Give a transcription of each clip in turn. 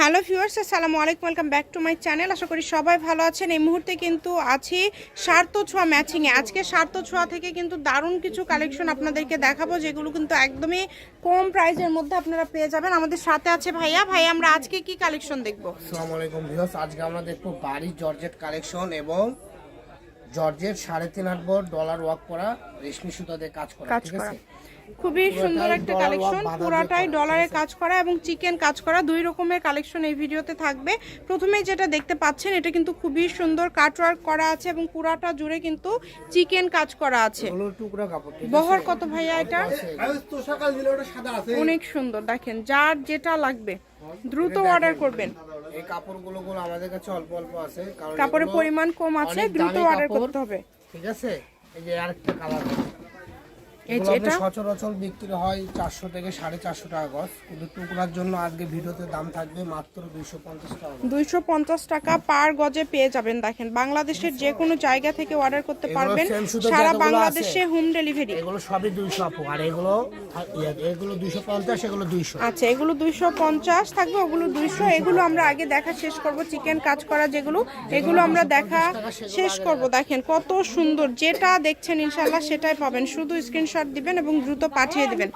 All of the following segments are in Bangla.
হ্যালো ভিউয়ার্স আসসালামু আলাইকুম welcome back to my channel. আশা করি সবাই ভালো আছেন। এই মুহূর্তে কিন্তু আছি সার্থ ছোঁয়া ম্যাচিংয়ে আজকে সার্থ ছোঁয়া থেকে কিন্তু দারুণ কিছু কালেকশন আপনাদেরকে দেখাবো যেগুলো কিন্তু একদমই কম প্রাইসের মধ্যে আপনারা পেয়ে যাবেন। আমাদের সাথে আছে ভাইয়া। ভাই আমরা আজকে কি কালেকশন দেখব? আসসালামু আলাইকুম ভিউয়ার্স আজকে আমরা দেখব বাড়ির জর্জেট কালেকশন এবং জর্জেট সাড়ে তিন আট বর ডলার ওয়াক করা রেশমি সুতা দিয়ে কাজ করা ঠিক আছে? খুবই সুন্দর একটা কালেকশন পুরাটাই ডলারে কাজ করা এবং চিকেন কাজ করা দুই রকমের কালেকশন এই ভিডিওতে থাকবে। প্রথমেই যেটা দেখতে পাচ্ছেন এটা কিন্তু খুবই সুন্দর কাটওয়ার্ক করা আছে এবং পুরাটা জুড়ে কিন্তু চিকেন কাজ করা আছে? বহর কত ভাইয়া এটা অনেক সুন্দর দেখেন যার যেটা লাগবে দ্রুত অর্ডার করবেন। এই কাপড়গুলো গুলো আমাদের কাছে অল্প অল্প আছে কাপড়ের পরিমাণ কম আছে দ্রুত অর্ডার করতে হবে। ঠিক আছে? এই যে আরেকটা কালার এটা? সচরাচর বিক্রি হয় চারশো থেকে সাড়ে চারশো টাকা গজ। কিন্তু টুকরার জন্য আজকে ভিডিওতে দাম থাকবে মাত্র দুইশো পঞ্চাশ টাকা দুইশো পঞ্চাশ টাকা পার গজে পেয়ে যাবেন দেখেন। বাংলাদেশের যে কোনো জায়গা থেকে অর্ডার করতে পারবেন। সারা বাংলাদেশে হোম ডেলিভারি এগুলো সবই দুইশো আপু। আর এগুলো ইয়ে, এগুলো দুইশো পঞ্চাশ এগুলো দুইশো। আচ্ছা এগুলো দুইশো পঞ্চাশ থাকবে ওগুলো দুইশো। এগুলো আমরা আগে দেখা শেষ করব চিকেন কাজ করা যেগুলো। এগুলো আমরা দেখা শেষ করব। দেখেন কত সুন্দর। যেটা দেখছেন ইনশাল্লাহ সেটাই পাবেন। শুধু স্ক্রিনশট দিবেন এবং দ্রুত পাঠিয়ে দিবেন।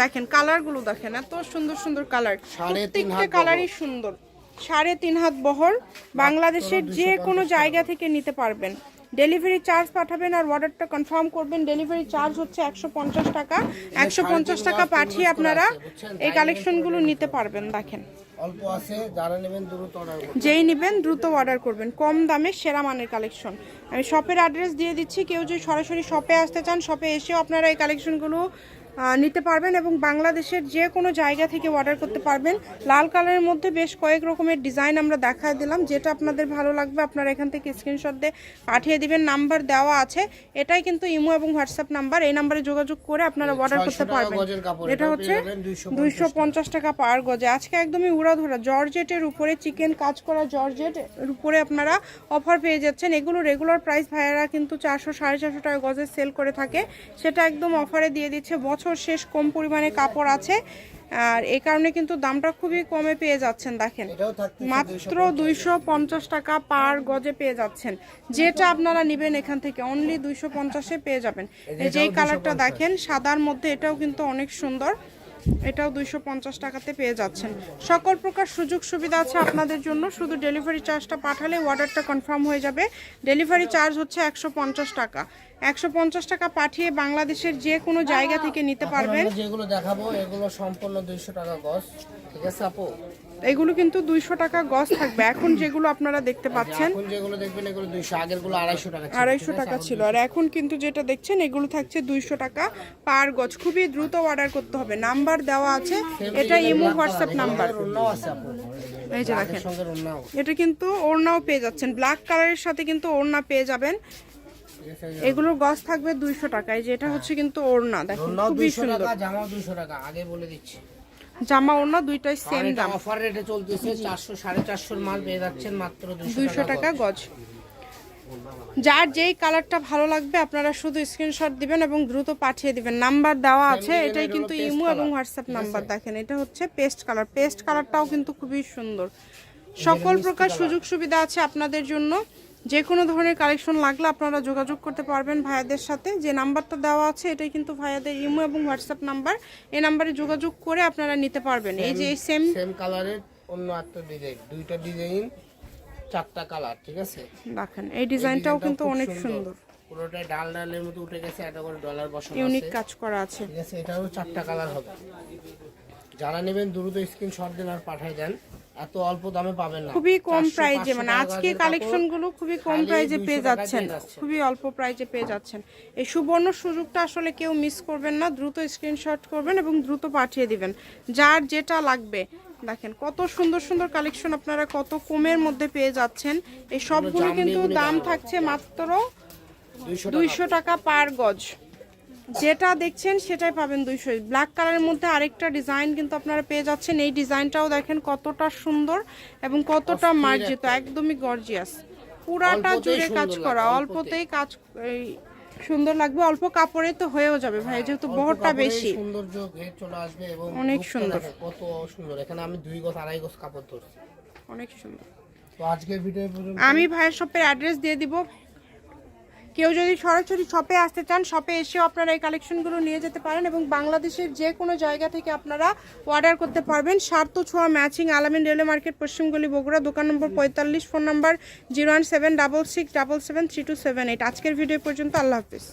দেখেন কালারগুলো দেখেন এত সুন্দর সুন্দর কালার। প্রত্যেকটা কালারই সুন্দর। সাড়ে তিন হাত বহর। বাংলাদেশের যে কোনো জায়গা থেকে নিতে পারবেন। ডেলিভারি চার্জ পাঠাবেন আর অর্ডারটা কনফার্ম করবেন। ডেলিভারি চার্জ হচ্ছে একশো পঞ্চাশ টাকা। একশো পঞ্চাশ টাকা পাঠিয়ে আপনারা এই কালেকশনগুলো নিতে পারবেন দেখেন। অল্প আছে যারা নেবেন দ্রুত অর্ডার যেই নেবেন দ্রুত অর্ডার করবেন কম দামে সেরা মানের কালেকশন আমি শপের অ্যাড্রেস দিয়ে দিচ্ছি কেউ যদি সরাসরি শপে আসতে চান শপে এসেও আপনারা এই কালেকশনগুলো নিতে পারবেন এবং বাংলাদেশের যে কোনো জায়গা থেকে অর্ডার করতে পারবেন। লাল কালারের মধ্যে বেশ কয়েক রকমের ডিজাইন আমরা দেখায় দিলাম। যেটা আপনাদের ভালো লাগবে আপনারা এখান থেকে স্ক্রিনশট দিয়ে পাঠিয়ে দিবেন। নাম্বার দেওয়া আছে। এটাই কিন্তু ইমো এবং হোয়াটসঅ্যাপ নাম্বার এই নাম্বারে যোগাযোগ করে আপনারা অর্ডার করতে পারবেন। এটা হচ্ছে পেয়ে যাবেন 250 দুইশো পঞ্চাশ টাকা পার গজে। আজকে একদমই উড়াধরা। জর্জেটের উপরে চিকেন কাজ করা জর্জেট এর উপরে আপনারা অফার পেয়ে যাচ্ছেন। এগুলো রেগুলার প্রাইস ভাইয়ারা কিন্তু চারশো সাড়ে চারশো টাকা গজে সেল করে থাকে। সেটা একদম অফারে দিয়ে দিচ্ছে। বছর শেষ কম পরিমাণে কাপড় আছে। আর এই কারণে কিন্তু দামটা খুবই কমে পেয়ে যাচ্ছেন দেখেন। মাত্র দুইশো পঞ্চাশ টাকা। পার গজে পেয়ে যাচ্ছেন। যেটা আপনারা নেবেন এখান থেকে অনলি দুইশো পঞ্চাশে পেয়ে যাবেন। এই যে কালারটা দেখেন সাদার মধ্যে এটাও কিন্তু অনেক সুন্দর। এটাও দুইশো পঞ্চাশ টাকাতে পেয়ে যাচ্ছেন। সকল প্রকার সুযোগ সুবিধা আছে আপনাদের জন্য। শুধু ডেলিভারি চার্জটা পাঠালে অর্ডারটা কনফার্ম হয়ে যাবে। ডেলিভারি চার্জ হচ্ছে একশো পঞ্চাশ টাকা। একশো পঞ্চাশ টাকা পাঠিয়ে বাংলাদেশের যে কোনো জায়গা থেকে নিতে পারবেন। যেগুলো দেখাবো এগুলো সম্পূর্ণ দুইশো টাকা গজ। ঠিক আছে আপু? এগুলো কিন্তু দুইশো টাকা গজ থাকবে। এখন যেগুলো আপনারা দেখতে পাচ্ছেন যেগুলো দেখবেন এগুলো দুইশো আগেরগুলো আড়াইশো টাকা ছিল, আড়াইশো টাকা ছিল। আর এখন কিন্তু যেটা দেখছেন এগুলো থাকছে দুইশো টাকা পার গজ। খুবই দ্রুত অর্ডার করতে হবে। নাম্বার দেওয়া আছে। এটা ইমো হোয়াটসঅ্যাপ নাম্বার এই যে দেখেন। এটা কিন্তু ওড়নাও পেয়ে যাচ্ছেন। ব্ল্যাক কালারের সাথে কিন্তু ওড়না পেয়ে যাবেন। এগুলোর গজ থাকবে দুইশো টাকায় এই যে এটা হচ্ছে কিন্তু ওড়না। দেখেন খুবই সুন্দর। টাকা দুইশো টাকা। আগে বলে দিচ্ছি। জামা ওড়না দুইটাই সেম দাম। অফার রেটে চলতেছে চারশো সাড়ে চারশোর মাল পেয়ে যাচ্ছেন মাত্র দুইশো দুইশো টাকা গজ। যার যেই কালারটা ভালো লাগবে আপনারা শুধু স্ক্রিনশট দিবেন এবং দ্রুত পাঠিয়ে দিবেন। নাম্বার দেওয়া আছে এটাই কিন্তু ইমো এবং হোয়াটসঅ্যাপ নাম্বার দেখেন এটা হচ্ছে পেস্ট কালার পেস্ট কালারটাও কিন্তু খুবই সুন্দর। সকল প্রকার সুযোগ সুবিধা আছে আপনাদের জন্য। যে কোনো ধরনের কালেকশন লাগলে আপনারা যোগাযোগ করতে পারবেন ভাইয়াদের সাথে। যে নাম্বারটা দেওয়া আছে এটাই কিন্তু ভাইয়াদের ইমো এবং হোয়াটসঅ্যাপ নাম্বার। এই নাম্বারে যোগাযোগ করে আপনারা নিতে পারবেন। এই যে সেম সেম কালারের অন্য একটা ডিজাইন দুইটা ডিজাইন চারটা কালার ঠিক আছে? দেখেন এই ডিজাইনটাও কিন্তু অনেক সুন্দর। পুরোটা ডাল ডালের মতো উঠে গেছে একটা করে ডলার বসানো আছে। ইউনিক কাজ করা আছে। ঠিক আছে এটারও চারটা কালার হবে। যারা নেবেন দ্রুত স্ক্রিনশট দেন আর পাঠিয়ে দেন। এত অল্প দামে পাবেন না। খুবই কম প্রাইজে মানে আজকে কালেকশনগুলো খুবই কম প্রাইজে পেয়ে যাচ্ছেন। খুবই অল্প প্রাইজে পেয়ে যাচ্ছেন। এই সুবর্ণ সুযোগটা আসলে কেউ মিস করবেন না দ্রুত স্ক্রিনশট করবেন এবং দ্রুত পাঠিয়ে দিবেন। যার যেটা লাগবে দেখেন কত সুন্দর সুন্দর কালেকশন আপনারা কত কমের মধ্যে পেয়ে যাচ্ছেন। এই সবগুলো কিন্তু দাম থাকছে মাত্র দুইশো টাকা পার গজ। যেটা দেখছেন সেটাই পাবেন দুইশো। ব্ল্যাক কালারের মধ্যে আরেকটা ডিজাইন কিন্তু আপনারা পেয়ে যাচ্ছেন। এই ডিজাইনটাও দেখেন কতটা সুন্দর এবং কতটা মার্জিত একদমই গর্জিয়াস পুরাটা জুড়ে কাজ করা অল্পতেই কাজ এই সুন্দর লাগবে অল্প কাপড়ে তো হয়েও যাবে ভাই যেহেতু বহরটা বেশি। সৌন্দর্য ঘের চলে আসবে এবং অনেক সুন্দর। কত সুন্দর। এখানে আমি দুই গজ আড়াই গজ কাপড় ধরছি। অনেক সুন্দর। তো ভিডিও আমি ভাইয়ের শপের অ্যাড্রেস দিয়ে দিব। কেউ যদি সরাসরি শপে আসতে চান শপে এসেও আপনারা এই কালেকশনগুলো নিয়ে যেতে পারেন এবং বাংলাদেশের যে কোনো জায়গা থেকে আপনারা অর্ডার করতে পারবেন। সার্থ ছোঁয়া ম্যাচিং আলামিন রেলওয়ে মার্কেট পশ্চিমগুলি বগুড়া, দোকান নম্বর পঁয়তাল্লিশ phone number zero one seven double six double seven three two seven eight আজকের ভিডিও পর্যন্ত, আল্লাহ হাফিজ।